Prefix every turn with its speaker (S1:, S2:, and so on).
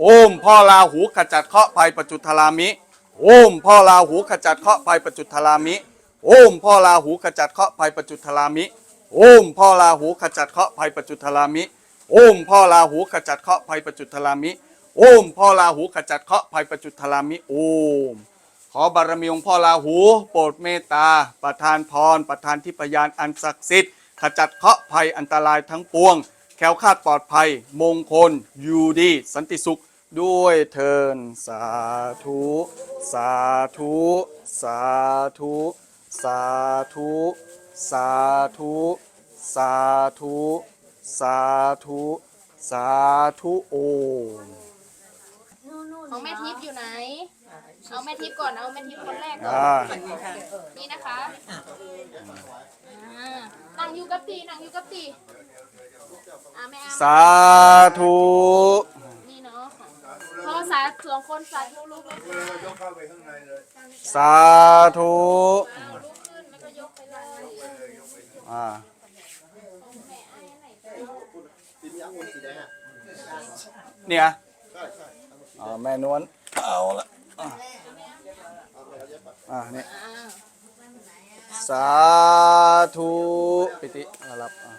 S1: โอมพ่อลาหูขจัดเคราะห์ภัยปัจจุทรามิ โอมพ่อลาหูขจัดเคราะห์ภัยปัจจุทรามิ โอมพ่อลาหูขจัดเคราะห์ภัยปัจจุทรามิ โอมพ่อลาหูขจัดเคราะห์ภัยปัจจุทรามิ โอมพ่อลาหูขจัดเคราะห์ภัยปัจจุทรามิ โอมพ่อลาหูขจัดเคราะห์ภัยปัจจุทรามิ โอม ขอบารมีองค์พ่อลาหู โปรดเมตตา ประทานพร ประทานที่พยานอันศักดิ์สิทธิ์ ขจัดเคราะห์ภัยอันตรายทั้งปวง แคล้วคลาดปลอดภัย มงคล อยู่ดี สันติสุข ด้วยเทินสาธุ สาธุ สาธุ สาธุ สาธุ สาธุ สาธุ สาธุโอม
S2: ของแม่ทิพย์อยู่ไหน เอาแม่ทิพย์ก่อน เอาแม่ทิพย์คนแรกก่อน
S1: อ่า
S2: นี่นะคะอ่านั่งอยู่กับตีนั่งอยู่กับตี อ่าแม่อา
S1: สาธุ
S2: นี่เนาะพ่อสาสองคนสาธุลูกเลยค่ะ
S1: สาธุ
S2: เอาลุกขึ้นแล้วก็ยกไปเลย
S1: อ่าเนี่ยอ่าแม่นวลเอาละอะอ่านี่
S2: อ่า
S1: สาธุปิติรับอะ